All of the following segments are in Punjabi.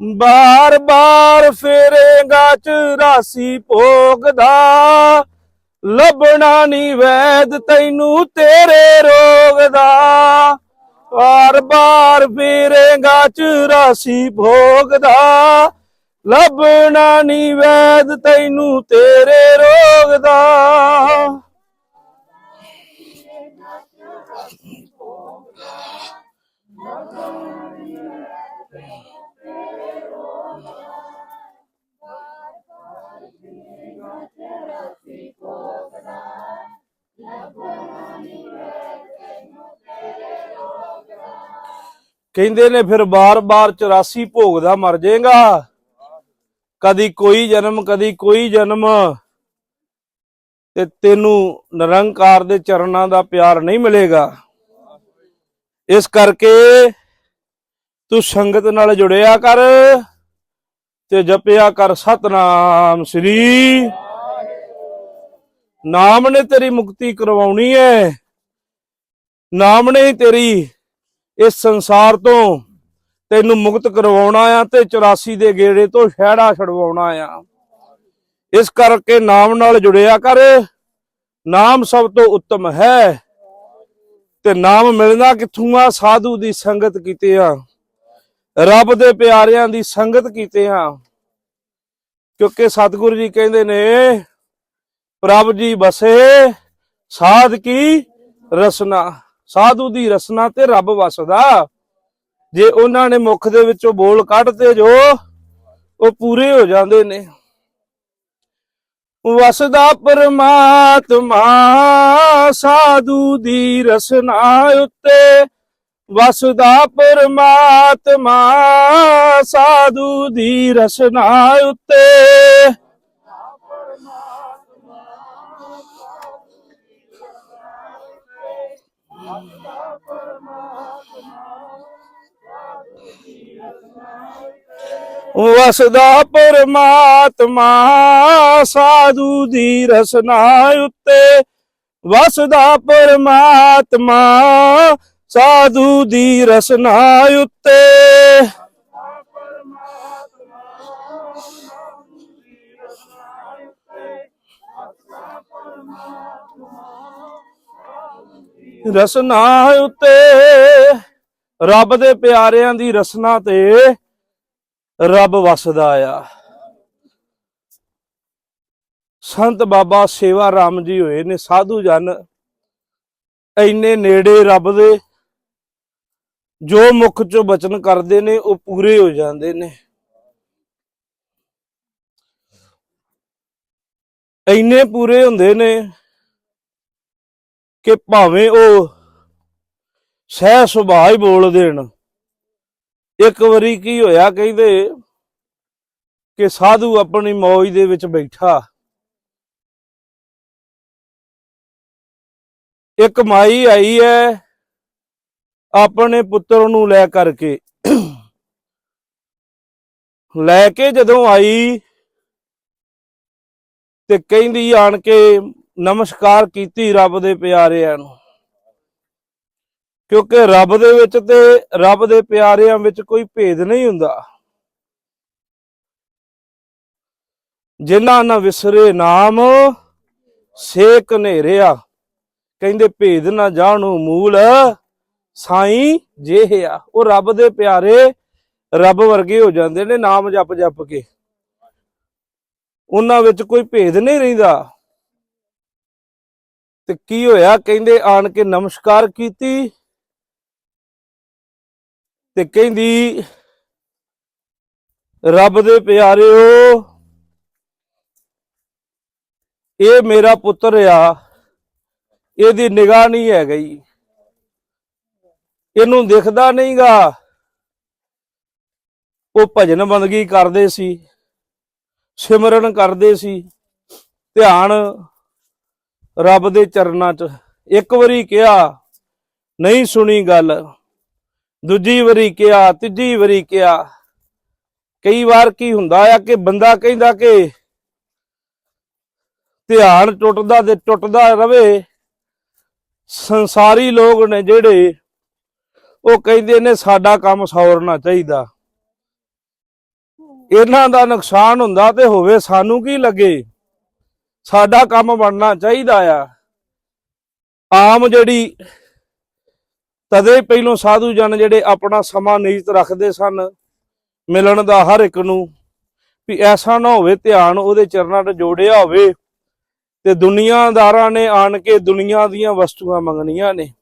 ਬਾਰ ਬਾਰ ਫੇਰੇਗਾ ਚੁਰਾਸੀ ਭੋਗ ਦਾ ਲੱਭਣਾ ਨਹੀਂ ਵੈਦ ਤੈਨੂੰ ਤੇਰੇ ਰੋਗ ਦਾ ਬਾਰ ਬਾਰ ਫੇਰੇਗਾ ਚੁਰਾਸੀ ਭੋਗ ਲੱਭਣਾ ਨਹੀਂ ਵੈਦ ਤੈਨੂੰ ਤੇਰੇ ਰੋਗ ਦਾ ਕਹਿੰਦੇ ਨੇ ਫਿਰ ਬਾਰ-ਬਾਰ 84 ਭੋਗ ਦਾ ਮਰ ਜਾਏਗਾ। ਕਦੀ ਕੋਈ ਜਨਮ, ਕਦੀ ਕੋਈ ਜਨਮ। ਤੇ ਤੈਨੂੰ ਨਿਰੰਕਾਰ ਦੇ ਚਰਨਾਂ ਦਾ ਪਿਆਰ ਨਹੀਂ ਮਿਲੇਗਾ। ਇਸ ਕਰਕੇ ਤੂੰ ਸੰਗਤ ਨਾਲ ਜੁੜਿਆ ਕਰ ਤੇ ਜਪਿਆ ਕਰ ਸਤਨਾਮ ਸ੍ਰੀ। ਨਾਮ ਨੇ ਤੇਰੀ ਮੁਕਤੀ ਕਰਵਾਉਣੀ ਹੈ। ਨਾਮ ਨੇ ਤੇਰੀ ਇਸ ਸੰਸਾਰ ਤੋਂ ਤੈਨੂੰ ਮੁਕਤ ਕਰਵਾਉਣਾ ਆ ਤੇ 84 ਦੇ ਗੇੜੇ ਤੋਂ ਸ਼ਹਿੜਾ ਛਡਵਾਉਣਾ ਆ। ਇਸ ਕਰਕੇ ਨਾਮ ਨਾਲ ਜੁੜਿਆ ਕਰ। ਨਾਮ ਸਭ ਤੋਂ ਉੱਤਮ ਹੈ। ਤੇ ਨਾਮ ਮਿਲਣਾ ਕਿੱਥੋਂ ਆ? ਸਾਧੂ ਦੀ ਸੰਗਤ ਕੀਤੇ ਆ। ਰੱਬ ਦੇ ਪਿਆਰਿਆਂ ਦੀ ਸੰਗਤ ਕੀਤੇ ਆ। ਕਿਉਂਕਿ ਸਤਿਗੁਰੂ ਜੀ ਕਹਿੰਦੇ ਨੇ, ਪ੍ਰਭ ਜੀ ਬਸੇ, ਸਾਧ ਕੀ ਰਸਨਾ। ਸਾਧੂ ਦੀ ਰਸਨਾ ਤੇ ਰੱਬ ਵਸਦਾ। ਜੇ ਉਹਨਾਂ ਨੇ ਮੁਖ ਦੇ ਵਿੱਚੋਂ ਬੋਲ ਕੱਢਦੇ ਜੋ, ਉਹ ਪੂਰੇ ਹੋ ਜਾਂਦੇ ਨੇ। ਵਸਦਾ ਪਰਮਾਤਮਾ ਸਾਧੂ ਦੀ ਰਸਨਾ ਉੱਤੇ। ਵਸਦਾ ਪਰਮਾਤਮਾ ਸਾਧੂ ਦੀ ਰਸਨਾ ਉੱਤੇ। ਵਸਦਾ ਪਰਮਾਤਮਾ ਸਾਧੂ ਦੀ ਰਸਨਾ ਉੱਤੇ। ਵਸਦਾ ਪਰਮਾਤਮਾ ਸਾਧੂ ਦੀ ਰਸਨਾ ਉੱਤੇ। ਰਸਨਾ ਉੱਤੇ। ਰੱਬ ਦੇ ਪਿਆਰਿਆਂ ਦੀ ਰਸਨਾ ਤੇ ਰੱਬ ਵਸਦਾ ਆ। ਸੰਤ ਬਾਬਾ ਸੇਵਾ ਰਾਮ ਜੀ ਹੋਏ ਨੇ, ਸਾਧੂ ਜਨ ਇੰਨੇ ਨੇੜੇ ਰੱਬ ਦੇ, ਜੋ ਮੁਖ ਚੋਂ ਬਚਨ ਕਰਦੇ ਨੇ, ਉਹ ਪੂਰੇ ਹੋ ਜਾਂਦੇ ਨੇ। ਇੰਨੇ ਪੂਰੇ ਹੁੰਦੇ ਨੇ ਕਿ ਭਾਵੇਂ ਉਹ ਸਹਿ ਸੁਭਾਅ ਹੀ ਬੋਲ ਦੇਣ। ਇੱਕ ਵਾਰੀ ਕੀ ਹੋਇਆ ਕਹਿੰਦੇ ਕਿ ਸਾਧੂ ਆਪਣੀ ਮੌਜ ਦੇ ਵਿੱਚ ਬੈਠਾ। ਇੱਕ ਮਾਈ ਆਈ ਹੈ ਆਪਣੇ ਪੁੱਤਰ ਨੂੰ ਲੈ ਕਰਕੇ। ਲੈ ਕੇ ਜਦੋਂ ਆਈ ਤੇ ਕਹਿੰਦੀ ਆਣ ਕੇ ਨਮਸਕਾਰ ਕੀਤੀ ਰੱਬ ਦੇ ਪਿਆਰਿਆਂ ਨੂੰ। ਕਿਉਂਕਿ ਰੱਬ ਦੇ ਵਿੱਚ ਤੇ ਰੱਬ ਦੇ ਪਿਆਰਿਆਂ ਵਿੱਚ ਕੋਈ ਭੇਦ ਨਹੀਂ ਹੁੰਦਾ। ਜਿਨ੍ਹਾਂ ਨਾ ਵਿਸਰੇ ਨਾਮ ਸੇਕ ਹਨੇਰਿਆ ਕਹਿੰਦੇ ਭੇਦ ਨਾ ਜਾਣੂ ਮੂਲ, ਸਾਈ ਜੇ ਆ। ਉਹ ਰੱਬ ਦੇ ਪਿਆਰੇ ਰੱਬ ਵਰਗੇ ਹੋ ਜਾਂਦੇ ਨੇ, ਨਾਮ ਜਪ ਜਪ ਕੇ। ਉਹਨਾਂ ਵਿੱਚ ਕੋਈ ਭੇਦ ਨਹੀਂ ਰਹਿੰਦਾ। ਤੇ ਕੀ ਹੋਇਆ? ਕਹਿੰਦੇ ਆਣ ਕੇ ਨਮਸਕਾਰ ਕੀਤੀ। ਤੇ ਕਹਿੰਦੀ, ਰੱਬ ਦੇ ਪਿਆਰਿਓ, ਇਹ ਮੇਰਾ ਪੁੱਤਰ ਆ, ਇਹਦੀ ਨਿਗਾਹ ਨਹੀਂ ਹੈ ਗਈ। ਇਹਨੂੰ ਦਿਖਦਾ ਨਹੀਂਗਾ ਉਹ ਭਜਨ ਬੰਦਗੀ ਕਰਦੇ ਸੀ, ਸਿਮਰਨ ਕਰਦੇ ਸੀ। ਧਿਆਨ ਰੱਬ ਦੇ ਚਰਨਾਂ 'ਚ। ਇੱਕ ਵਾਰੀ ਕਿਹਾ, ਨਹੀਂ ਸੁਣੀ ਗੱਲ। ਦੂਜੀ ਵਾਰੀ ਕਿਹਾ, ਤੀਜੀ ਵਾਰੀ ਕਿਹਾ। ਕਈ ਵਾਰ ਕੀ ਹੁੰਦਾ ਆ ਕਿ ਬੰਦਾ ਕਹਿੰਦਾ ਕਿ ਧਿਆਨ ਟੁੱਟਦਾ ਤੇ ਟੁੱਟਦਾ ਰਵੇ। ਸੰਸਾਰੀ ਲੋਕ ਨੇ ਜਿਹੜੇ ਉਹ ਕਹਿੰਦੇ ਨੇ, ਸਾਡਾ ਕੰਮ ਸੌਰਨਾ ਚਾਹੀਦਾ। ਇਹਨਾਂ ਦਾ ਨੁਕਸਾਨ ਹੁੰਦਾ ਤੇ ਹੋਵੇ, ਸਾਨੂੰ ਕੀ ਲੱਗੇ? ਸਾਡਾ ਕੰਮ ਬਣਨਾ ਚਾਹੀਦਾ ਆ। ਆਮ ਜਿਹੜੀ ਤਦੇ ਪਹਿਲੋਂ ਸਾਧੂ ਜਨ ਜਿਹੜੇ ਆਪਣਾ ਸਮਾਂ ਨਿਯਤ ਰੱਖਦੇ ਸਨ, ਮਿਲਣ ਦਾ ਹਰ ਇੱਕ ਨੂੰ, ਵੀ ਐਸਾ ਨਾ ਹੋਵੇ ਧਿਆਨ ਉਹਦੇ ਚਰਨਾਂ 'ਤੇ ਜੋੜਿਆ ਹੋਵੇ ਤੇ ਦੁਨੀਆਦਾਰਾਂ ਨੇ ਆਣ ਕੇ ਦੁਨੀਆ ਦੀਆਂ ਵਸਤੂਆਂ ਮੰਗਣੀਆਂ ਨੇ।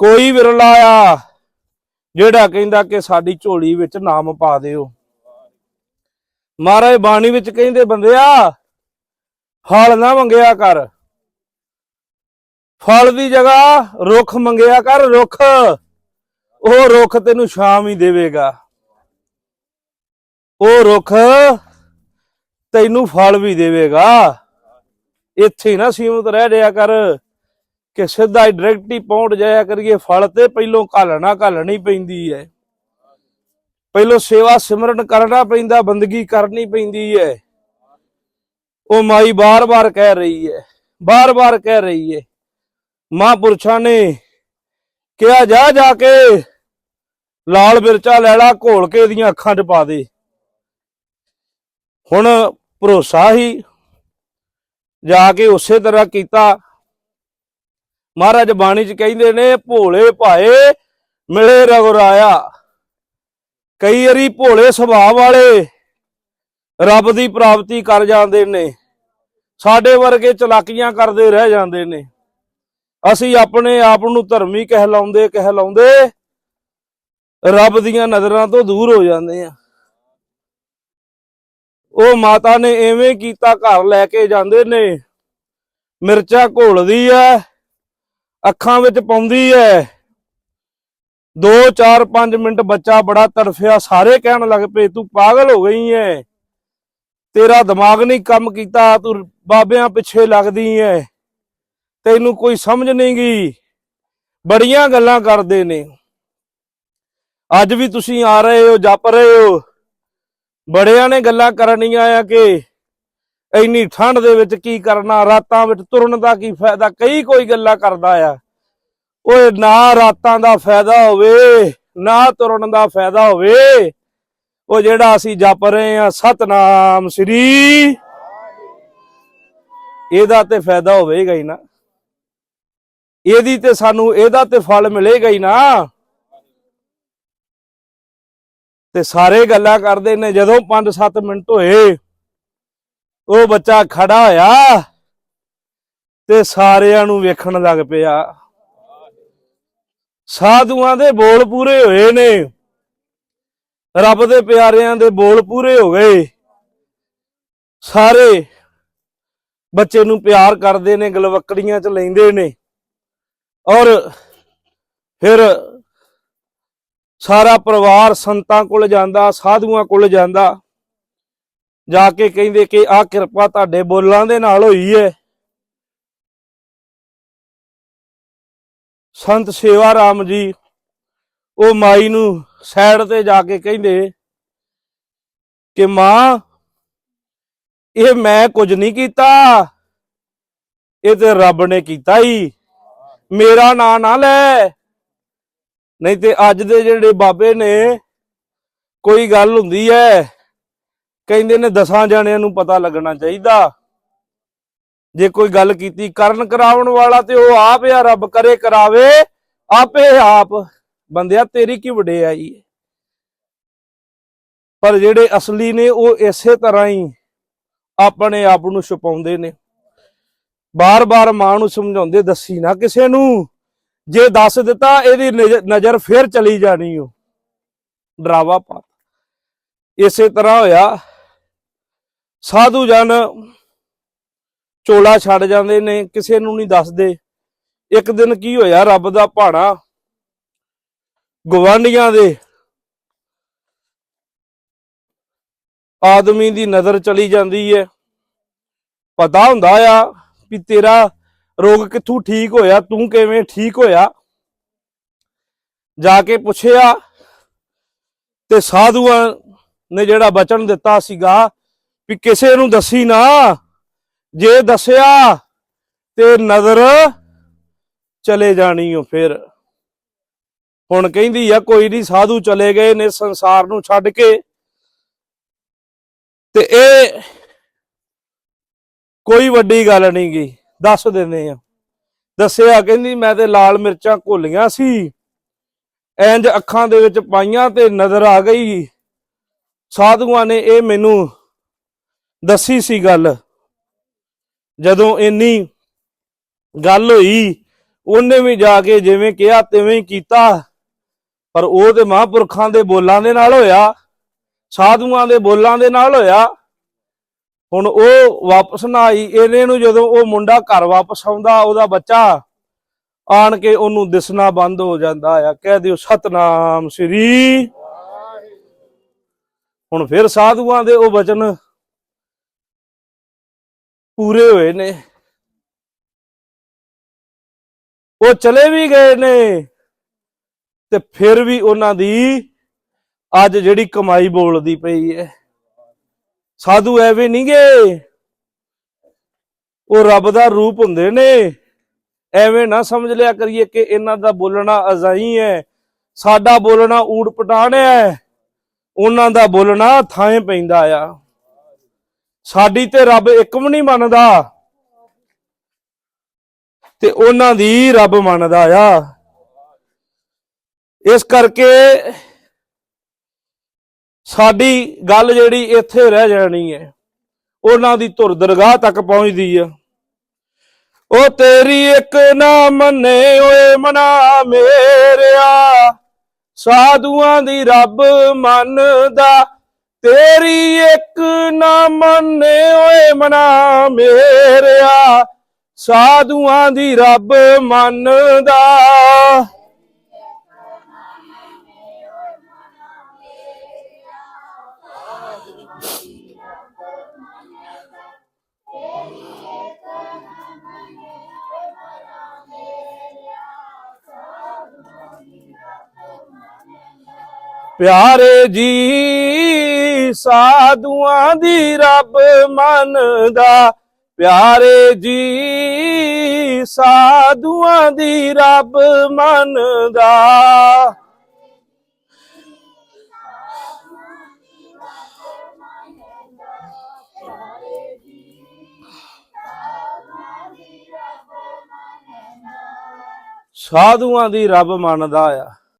ਕੋਈ ਵਿਰਲਾ ਆ ਜਿਹੜਾ ਕਹਿੰਦਾ ਕਿ ਸਾਡੀ ਝੋਲੀ ਵਿੱਚ ਨਾਮ ਪਾ ਦਿਓ। ਮਹਾਰਾਜ ਬਾਣੀ ਵਿੱਚ ਕਹਿੰਦੇ, ਬੰਦਿਆ, ਹਾਲ ਨਾ ਮੰਗਿਆ ਕਰ। ਫਲ ਦੀ ਜਗ੍ਹਾ ਰੁੱਖ ਮੰਗਿਆ ਕਰ, ਰੁੱਖ। ਉਹ ਰੁੱਖ ਤੈਨੂੰ ਸ਼ਾਮ ਹੀ ਦੇਵੇਗਾ। ਉਹ ਰੁੱਖ ਤੈਨੂੰ ਫਲ ਵੀ ਦੇਵੇਗਾ। ਇੱਥੇ ਨਾ ਸੀਮਤ ਰਹਿ ਰਿਹਾ ਕਰ, ਕਿ ਸਿੱਧਾ ਹੀ ਡਾਇਰੈਕਟ ਹੀ ਪਹੁੰਚ ਜਾਇਆ ਕਰੀਏ। ਫਲ ਤੇ ਪਹਿਲੋਂ ਘਾਲਣਾ ਘਾਲਣੀ ਪੈਂਦੀ ਹੈ। ਪਹਿਲੋਂ ਸੇਵਾ ਸਿਮਰਨ ਕਰਨਾ ਪੈਂਦਾ, ਬੰਦਗੀ ਕਰਨੀ ਪੈਂਦੀ ਹੈ। ਉਹ ਮਾਈ ਬਾਰ-ਬਾਰ ਕਹਿ ਰਹੀ ਹੈ, ਬਾਰ-ਬਾਰ ਕਹਿ ਰਹੀ ਹੈ। ਮਹਾਂਪੁਰਸ਼ਾਂ ਨੇ ਕਿਹਾ, ਜਾ ਜਾ ਕੇ ਲਾਲ ਮਿਰਚਾ ਲੈ ਘੋਲ ਕੇ ਇਹਦੀਆਂ ਅੱਖਾਂ 'ਚ ਪਾ ਦੇ। ਹੁਣ ਭਰੋਸਾ ਹੀ ਜਾ ਕੇ ਉਸੇ ਤਰ੍ਹਾਂ ਕੀਤਾ। ਮਹਾਰਾਜ ਬਾਣੀ 'ਚ ਕਹਿੰਦੇ ਨੇ, ਭੋਲੇ ਭਾਏ, ਮਿਲੇ ਰਗੁਰਾਇਆ ਕਈ ਵਾਰੀ ਭੋਲੇ ਸੁਭਾਅ ਵਾਲੇ ਰੱਬ ਦੀ ਪ੍ਰਾਪਤੀ ਕਰ ਜਾਂਦੇ ਨੇ, ਸਾਡੇ ਵਰਗੇ ਚਲਾਕੀਆਂ ਕਰਦੇ ਰਹਿ ਜਾਂਦੇ ਨੇ। ਅਸੀਂ ਆਪਣੇ ਆਪ ਨੂੰ ਧਰਮੀ ਕਹਿਲਾਉਂਦੇ ਕਹਿਲਾਉਂਦੇ ਰੱਬ ਦੀਆਂ ਨਜ਼ਰਾਂ ਤੋਂ ਦੂਰ ਹੋ ਜਾਂਦੇ ਆ ਉਹ ਮਾਤਾ ਨੇ ਐਵੇਂ ਕੀਤਾ, ਘਰ ਲੈ ਕੇ ਜਾਂਦੇ ਨੇ। ਮਿਰਚਾ ਘੋਲਦੀ ਐ, ਅੱਖਾਂ ਵਿੱਚ ਪਾਉਂਦੀ ਐ। 2 4 5 ਮਿੰਟ ਬੱਚਾ ਬੜਾ ਤੜਫਿਆ, ਸਾਰੇ ਕਹਿਣ ਲੱਗ ਪਏ, ਤੂੰ ਪਾਗਲ ਹੋ ਗਈ ਐ। ਤੇਰਾ ਦਿਮਾਗ ਨਹੀਂ ਕੰਮ ਕੀਤਾ, ਤੂੰ ਬਾਬਿਆਂ ਪਿੱਛੇ ਲੱਗਦੀ ਐ। ਤੈਨੂੰ ਕੋਈ ਸਮਝ ਨਹੀਂ ਗਈ ਬੜੀਆਂ ਗੱਲਾਂ ਕਰਦੇ ਨੇ। ਅੱਜ ਵੀ ਤੁਸੀਂ ਆ ਰਹੇ ਹੋ, ਜਪ ਰਹੇ ਹੋ। ਬੜਿਆਂ ਨੇ ਗੱਲਾਂ ਕਰਨੀਆਂ ਆ ਕਿ ਇੰਨੀ ਠੰਡ ਦੇ ਵਿੱਚ ਕੀ ਕਰਨਾ, ਰਾਤਾਂ ਵਿੱਚ ਤੁਰਨ ਦਾ ਕੀ ਫਾਇਦਾ, ਕਈ ਕੋਈ ਗੱਲਾਂ ਕਰਦਾ ਆ। ਓਏ, ਨਾ ਰਾਤਾਂ ਦਾ ਫਾਇਦਾ ਹੋਵੇ, ਨਾ ਤੁਰਨ ਦਾ ਫਾਇਦਾ ਹੋਵੇ। ਉਹ ਜਿਹੜਾ ਅਸੀਂ ਜਪ ਰਹੇ ਆ, ਸਤਨਾਮ ਸ੍ਰੀ। ਇਹਦਾ ਤੇ ਫਾਇਦਾ ਹੋਵੇਗਾ ਹੀ ਨਾ। ਇਹਦੀ ਤੇ ਸਾਨੂੰ ਇਹਦਾ ਤੇ ਫਲ ਮਿਲੇਗਾ ਹੀ ਨਾ। ਤੇ ਸਾਰੇ ਗੱਲਾਂ ਕਰਦੇ ਨੇ, ਜਦੋਂ 5-7 ਮਿੰਟ ਹੋਏ, ਉਹ ਬੱਚਾ ਖੜਾ ਹੋਇਆ ਤੇ ਸਾਰਿਆਂ ਨੂੰ ਵੇਖਣ ਲੱਗ ਪਿਆ। ਸਾਧੂਆਂ ਦੇ ਬੋਲ ਪੂਰੇ ਹੋਏ ਨੇ। ਰੱਬ ਦੇ ਪਿਆਰਿਆਂ ਦੇ ਬੋਲ ਪੂਰੇ ਹੋ ਗਏ। ਸਾਰੇ ਬੱਚੇ ਨੂੰ ਪਿਆਰ ਕਰਦੇ ਨੇ, ਗਲਵਕੜੀਆਂ ਚ ਲੈਂਦੇ ਨੇ। ਔਰ ਫਿਰ ਸਾਰਾ ਪਰਿਵਾਰ ਸੰਤਾਂ ਕੋਲ ਜਾਂਦਾ, ਸਾਧੂਆਂ ਕੋਲ ਜਾਂਦਾ। ਜਾ ਕੇ ਕਹਿੰਦੇ ਕਿ ਆਹ ਕਿਰਪਾ ਤੁਹਾਡੇ ਬੋਲਾਂ ਦੇ ਨਾਲ ਹੋਈ ਹੈ ਸੰਤ ਸੇਵਾ ਰਾਮ ਜੀ, ਉਹ ਮਾਈ ਨੂੰ ਸਾਈਡ ਤੇ ਜਾ ਕੇ ਕਹਿੰਦੇ ਕਿ ਮਾਂ, ਇਹ ਮੈਂ ਕੁਝ ਨਹੀਂ ਕੀਤਾ, ਇਹ ਤੇ ਰੱਬ ਨੇ ਕੀਤਾ ਹੀ ਮੇਰਾ ਨਾਂ ਨਾ ਲੈ। ਨਹੀਂ ਤੇ ਅੱਜ ਦੇ ਜਿਹੜੇ ਬਾਬੇ ਨੇ, ਕੋਈ ਗੱਲ ਹੁੰਦੀ ਹੈ ਕਹਿੰਦੇ ਨੇ ਦਸਾਂ ਜਣਿਆਂ ਨੂੰ ਪਤਾ ਲੱਗਣਾ ਚਾਹੀਦਾ। ਜੇ ਕੋਈ ਗੱਲ ਕੀਤੀ, ਕਰਨ ਕਰਾਉਣ ਵਾਲਾ ਤੇ ਉਹ ਆਪ ਆ ਰੱਬ ਕਰੇ ਕਰਾਵੇ, ਆਪੇ ਆਪ ਬੰਦਿਆ ਤੇਰੀ ਕੀ ਵਡਿਆਈ ਹੈ ਪਰ ਜਿਹੜੇ ਅਸਲੀ ਨੇ, ਉਹ ਇਸੇ ਤਰ੍ਹਾਂ ਹੀ ਆਪਣੇ ਆਪ ਨੂੰ ਛੁਪਾਉਂਦੇ ਨੇ। ਬਾਰ-ਬਾਰ ਮਾਂ ਨੂੰ ਸਮਝਾਉਂਦੇ, ਦੱਸੀ ਨਾ ਕਿਸੇ ਨੂੰ। ਜੇ ਦੱਸ ਦਿੱਤਾ, ਇਹਦੀ ਨਜ਼ਰ ਫਿਰ ਚਲੀ ਜਾਣੀ ਓ। ਡਰਾਵਾ ਪਾ ਇਸੇ ਤਰ੍ਹਾਂ ਹੋਇਆ। ਸਾਧੂ ਜਨ ਚੋਲਾ ਛੱਡ ਜਾਂਦੇ ਨੇ, ਕਿਸੇ ਨੂੰ ਨਹੀਂ ਦੱਸਦੇ। ਇੱਕ ਦਿਨ ਕੀ ਹੋਇਆ, ਰੱਬ ਦਾ ਭਾਣਾ ਗਵਾਂਢੀਆਂ ਦੇ ਆਦਮੀ ਦੀ ਨਜ਼ਰ ਚਲੀ ਜਾਂਦੀ ਹੈ ਪਤਾ ਹੁੰਦਾ ਆ ਵੀ ਤੇਰਾ ਰੋਗ ਕਿੱਥੋਂ ਠੀਕ ਹੋਇਆ, ਤੂੰ ਕਿਵੇਂ ਠੀਕ ਹੋਇਆ? ਜਾ ਕੇ ਪੁੱਛਿਆ ਤੇ ਸਾਧੂਆਂ ਨੇ ਜਿਹੜਾ ਬਚਨ ਦਿੱਤਾ ਸੀਗਾ ਵੀ ਕਿਸੇ ਨੂੰ ਦੱਸੀ ਨਾ, ਜੇ ਦੱਸਿਆ ਤੇ ਨਜ਼ਰ ਚਲੇ ਜਾਣੀ ਓ ਫਿਰ। ਹੁਣ ਕਹਿੰਦੀ ਆ, ਕੋਈ ਨਹੀਂ, ਸਾਧੂ ਚਲੇ ਗਏ ਨੇ ਸੰਸਾਰ ਨੂੰ ਛੱਡ ਕੇ ਤੇ ਇਹ ਕੋਈ ਵੱਡੀ ਗੱਲ ਨਹੀਂ ਗਈ ਦੱਸ ਦਿੰਦੇ ਆ। ਦੱਸਿਆ ਕਹਿੰਦੀ ਮੈਂ ਤੇ ਲਾਲ ਮਿਰਚਾਂ ਘੋਲੀਆਂ ਸੀ। ਇੰਜ ਅੱਖਾਂ ਦੇ ਵਿੱਚ ਪਾਈਆਂ ਤੇ ਨਜ਼ਰ ਆ ਗਈ। ਸਾਧੂਆਂ ਨੇ ਇਹ ਮੈਨੂੰ ਦੱਸੀ ਸੀ ਗੱਲ। ਜਦੋਂ ਇੰਨੀ ਗੱਲ ਹੋਈ, ਉਹਨੇ ਵੀ ਜਾ ਕੇ ਜਿਵੇਂ ਕਿਹਾ, ਤਿਵੇਂ ਹੀ ਕੀਤਾ। ਪਰ ਉਹ ਤੇ ਮਹਾਂਪੁਰਖਾਂ ਦੇ ਬੋਲਾਂ ਦੇ ਨਾਲ ਹੋਇਆ, ਸਾਧੂਆਂ ਦੇ ਬੋਲਾਂ ਦੇ ਨਾਲ ਹੋਇਆ। ਹੁਣ ਉਹ ਵਾਪਸ ਨਾ ਆਈ, ਇਹਨੇ ਨੂੰ ਜਦੋਂ ਉਹ ਮੁੰਡਾ ਘਰ ਵਾਪਸ ਆਉਂਦਾ, ਉਹਦਾ ਬੱਚਾ ਆਣ ਕੇ ਉਹਨੂੰ ਦਿਸਣਾ ਬੰਦ ਹੋ ਜਾਂਦਾ ਆ। ਕਹਿ ਦਿਓ, ਸਤਨਾਮ ਸ੍ਰੀ ਹੁਣ ਫਿਰ ਸਾਧੂਆਂ ਦੇ ਉਹ ਵਚਨ ਪੂਰੇ ਹੋਏ ਨੇ। ਉਹ ਚਲੇ ਵੀ ਗਏ ਨੇ ਤੇ ਫਿਰ ਵੀ ਉਹਨਾਂ ਦੀ ਅੱਜ ਜਿਹੜੀ ਕਮਾਈ ਬੋਲਦੀ ਪਈ ਹੈ। ਸਾਧੂ ਐਵੇਂ ਨਹੀਂ ਗਏ ਉਹ ਰੱਬ ਦਾ ਰੂਪ ਹੁੰਦੇ ਨੇ। ਐਵੇਂ ਨਾ ਸਮਝ ਲਿਆ ਕਰੀਏ ਕਿ ਇਹਨਾਂ ਦਾ ਬੋਲਣਾ ਅਜ਼ਾਈ ਹੈ। ਸਾਡਾ ਬੋਲਣਾ ਊੜ ਪਟਾਣ ਹੈ। ਉਹਨਾਂ ਦਾ ਬੋਲਣਾ ਥਾਂ ਪੈਂਦਾ ਆ। ਸਾਡੀ ਤੇ ਰੱਬ ਇੱਕ ਵੀ ਨਹੀਂ ਮੰਨਦਾ। ਤੇ ਉਹਨਾਂ ਦੀ ਰੱਬ ਮੰਨਦਾ ਆ। ਇਸ ਕਰਕੇ ਸਾਡੀ ਗੱਲ ਜਿਹੜੀ ਇੱਥੇ ਰਹਿ ਜਾਣੀ ਹੈ, ਉਹਨਾਂ ਦੀ ਧੁਰ ਦਰਗਾਹ ਤੱਕ ਪਹੁੰਚਦੀ ਆ। ਉਹ ਤੇਰੀ ਇੱਕ ਨਾ ਮੰਨੇ, ਓਏ ਮਨਾ ਮੇਰਿਆ। ਸਾਧੂਆਂ ਦੀ ਰੱਬ ਮੰਨਦਾ, ਤੇਰੀ ਇੱਕ ਨਾ ਮੰਨੇ, ਓਏ ਮਨਾ ਮੇਰਿਆ। ਸਾਧੂਆਂ ਦੀ ਰੱਬ ਮੰਨਦਾ। ਪਿਆਰੇ ਜੀ, ਸਾਧੂਆਂ ਦੀ ਰੱਬ ਮੰਨਦਾ। ਪਿਆਰੇ ਜੀ, ਸਾਧੂਆਂ ਦੀ ਰੱਬ ਮੰਨਦਾ। ਸਾਧੂਆਂ ਦੀ ਰੱਬ ਮੰਨਦਾ ਆ।